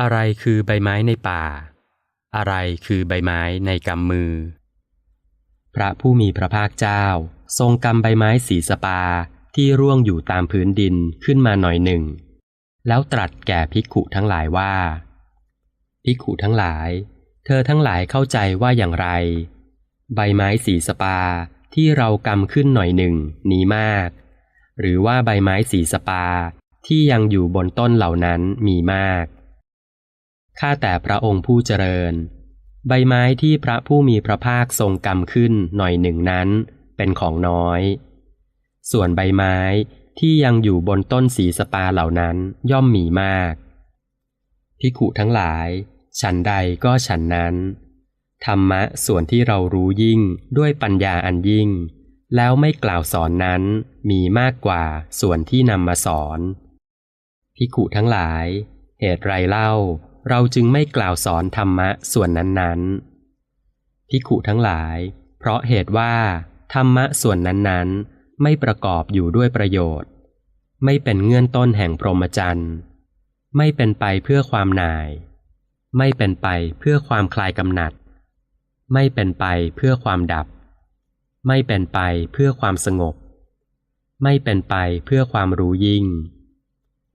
อะไรคือใบไม้ในป่า อะไรคือใบไม้ในกำมือ พระผู้มีพระภาคเจ้า ทรงกำใบไม้สีสปาที่ร่วงอยู่ตามพื้นดินขึ้นมาหน่อยหนึ่ง แล้วตรัสแก่ภิกขุทั้งหลายว่าภิกขุทั้งหลาย เธอทั้งหลายเข้าใจว่าอย่างไร ใบไม้สีสปาที่เรากำขึ้นหน่อยหนึ่งนี้มาก หรือว่าใบไม้สีสปาที่ยังอยู่บนต้นเหล่านั้นมีมาก ข้าแต่พระองค์ผู้เจริญ ใบไม้ที่พระผู้มีพระภาคทรงกำขึ้นหน่อยหนึ่งนั้น เป็นของน้อย ส่วนใบไม้ที่ยังอยู่บนต้นสีสปาเหล่านั้นย่อมมีมาก พิขุทั้งหลาย ฉันใดก็ฉันนั้น ธรรมะส่วนที่เรารู้ยิ่งด้วยปัญญาอันยิ่ง แล้วไม่กล่าวสอนนั้นมีมากกว่าส่วนที่นำมาสอน พิขุทั้งหลาย เหตุไรเล่า เราจึงไม่กล่าวสอนธรรมะส่วนนั้นๆพิขุทั้งหลาย เพราะเหตุว่า ธรรมะส่วนนั้นๆ ไม่ประกอบอยู่ด้วยประโยชน์ ไม่เป็นเงื่อนต้นแห่งพรหมจรรย์ไม่เป็นไปเพื่อความหน่าย ไม่เป็นไปเพื่อความคลายกำหนัด ไม่เป็นไปเพื่อความดับ ไม่เป็นไปเพื่อความสงบ ไม่เป็นไปเพื่อความรู้ยิ่ง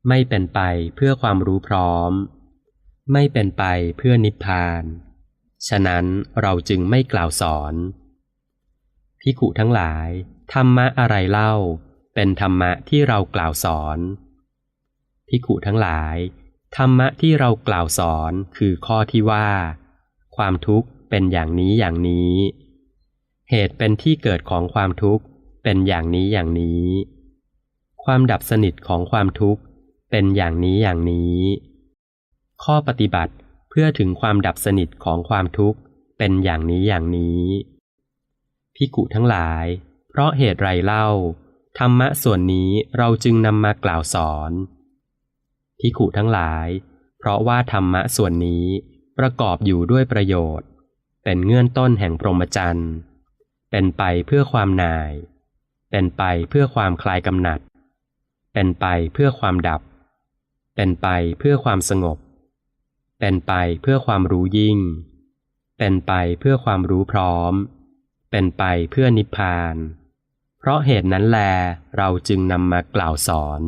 ไม่เป็นไปเพื่อความรู้พร้อม ไม่เป็นไปเพื่อนิพพาน ฉะนั้นเราจึงไม่กล่าวสอนพิขุทั้งหลาย ธรรมะอะไรเล่า เป็นธรรมะที่เรากล่าวสอนพิขุทั้งหลาย ธรรมะที่เรากล่าวสอนคือข้อที่ว่า ความทุกข์เป็นอย่างนี้อย่างนี้ เหตุเป็นที่เกิดของความทุกข์เป็นอย่างนี้อย่างนี้ ความดับสนิทของความทุกข์เป็นอย่างนี้อย่างนี้ ข้อปฏิบัติเพื่อถึงความดับสนิทของความทุกข์เป็นอย่างนี้อย่างนี้พิกุทั้งหลาย เพราะเหตุไรเล่า ธรรมะส่วนนี้เราจึงนำมากล่าวสอนพิกุทั้งหลาย เพราะว่าธรรมะส่วนนี้ประกอบอยู่ด้วยประโยชน์ เป็นเงื่อนต้นแห่งพรหมจรรย์เป็นไปเพื่อความนาย เป็นไปเพื่อความคลายกำหนัด เป็นไปเพื่อความดับ เป็นไปเพื่อความสงบ เป็นไปเพื่อความรู้ยิ่ง เป็นไปเพื่อความรู้พร้อม เป็นไปเพื่อนิพพาน เพราะเหตุนั้นแลเราจึงนำมากล่าวสอน